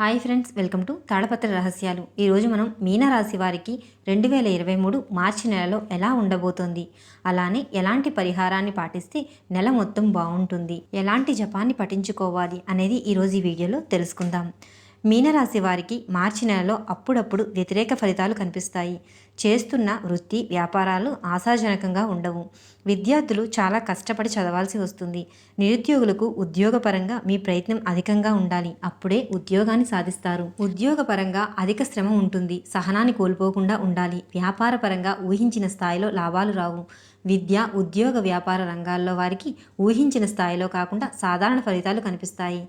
Hi friends welcome to తాళపత్ర రహస్యాలు. ఈరోజు మనం మీనరాశి వారికి రెండు వేల ఇరవై మూడు మార్చి నెలలో ఎలా ఉండబోతోంది? అలానే ఎలాంటి పరిహారాన్ని పాటిస్తే నెల మొత్తం బాగుంటుంది? ఎలాంటి జపాన్ని పఠించుకోవాలి అనేది ఈరోజు ఈ వీడియోలో తెలుసుకుందాం. మీనరాశి వారికి మార్చి నెలలో అప్పుడప్పుడు వ్యతిరేక ఫలితాలు కనిపిస్తాయి. చేస్తున్న వృత్తి వ్యాపారాలు ఆశాజనకంగా ఉండవు. విద్యార్థులు చాలా కష్టపడి చదవాల్సి వస్తుంది. నిరుద్యోగులకు ఉద్యోగపరంగా మీ ప్రయత్నం అధికంగా ఉండాలి. అప్పుడే ఉద్యోగాన్ని సాధిస్తారు. ఉద్యోగపరంగా అధిక శ్రమ ఉంటుంది. సహనాన్ని కోల్పోకుండా ఉండాలి. వ్యాపారపరంగా ఊహించిన స్థాయిలో లాభాలు రావు. విద్య ఉద్యోగ వ్యాపార రంగాల్లో వారికి ఊహించిన స్థాయిలో కాకుండా సాధారణ ఫలితాలు కనిపిస్తాయి.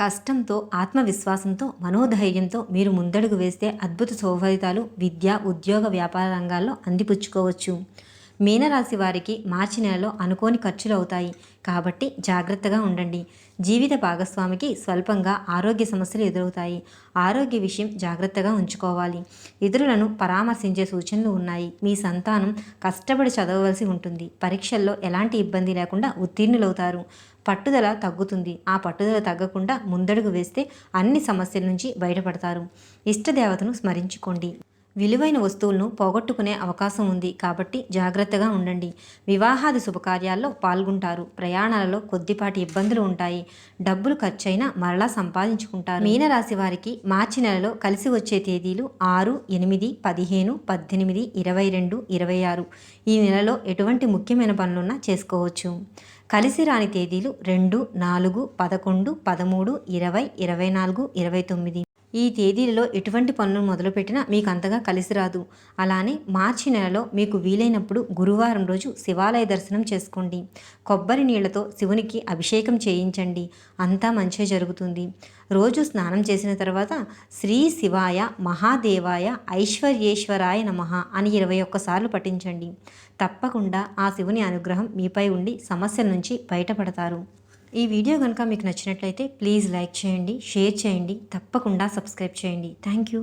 కష్టంతో ఆత్మవిశ్వాసంతో మనోధైర్యంతో మీరు ముందడుగు వేస్తే అద్భుత సౌఫలితాలు విద్య ఉద్యోగ వ్యాపార రంగాల్లో అందిపుచ్చుకోవచ్చు. మీనరాశి వారికి మార్చి నెలలో అనుకోని ఖర్చులు అవుతాయి కాబట్టి జాగ్రత్తగా ఉండండి. జీవిత భాగస్వామికి స్వల్పంగా ఆరోగ్య సమస్యలు ఎదురవుతాయి. ఆరోగ్య విషయం జాగ్రత్తగా ఉంచుకోవాలి. ఇతరులను పరామర్శించే సూచనలు ఉన్నాయి. మీ సంతానం కష్టపడి చదవవలసి ఉంటుంది. పరీక్షల్లో ఎలాంటి ఇబ్బంది లేకుండా ఉత్తీర్ణులవుతారు. పట్టుదల తగ్గుతుంది. ఆ పట్టుదల తగ్గకుండా ముందడుగు వేస్తే అన్ని సమస్యల నుంచి బయటపడతారు. ఇష్టదేవతను స్మరించుకోండి. విలువైన వస్తువులను పోగొట్టుకునే అవకాశం ఉంది. కాబట్టి జాగ్రత్తగా ఉండండి. వివాహాది శుభకార్యాల్లో పాల్గొంటారు. ప్రయాణాలలో కొద్దిపాటి ఇబ్బందులు ఉంటాయి. డబ్బులు ఖర్చైనా మరలా సంపాదించుకుంటారు. మీనరాశి వారికి మార్చి నెలలో కలిసి వచ్చే తేదీలు ఆరు ఎనిమిది పదిహేను పద్దెనిమిది ఇరవై రెండు ఇరవై ఆరు. ఈ నెలలో ఎటువంటి ముఖ్యమైన పనులున్నా చేసుకోవచ్చు. కలిసి రాని తేదీలు రెండు నాలుగు పదకొండు పదమూడు ఇరవై ఇరవై నాలుగు ఇరవై తొమ్మిది. ఈ తేదీలలో ఎటువంటి పనులు మొదలుపెట్టినా మీకు అంతగా కలిసి రాదు. అలానే మార్చి నెలలో మీకు వీలైనప్పుడు గురువారం రోజు శివాలయ దర్శనం చేసుకోండి. కొబ్బరి నీళ్ళతో శివునికి అభిషేకం చేయించండి. అంతా మంచిగా జరుగుతుంది. రోజు స్నానం చేసిన తర్వాత శ్రీ శివాయ మహాదేవాయ ఐశ్వర్యేశ్వరాయ నమ అని ఇరవై ఒక్కసార్లు పఠించండి. తప్పకుండా ఆ శివుని అనుగ్రహం మీపై ఉండి సమస్యల నుంచి బయటపడతారు. ఈ వీడియో కనుక మీకు నచ్చినట్లయితే ప్లీజ్ లైక్ చేయండి షేర్ చేయండి తప్పకుండా సబ్స్క్రైబ్ చేయండి. Thank you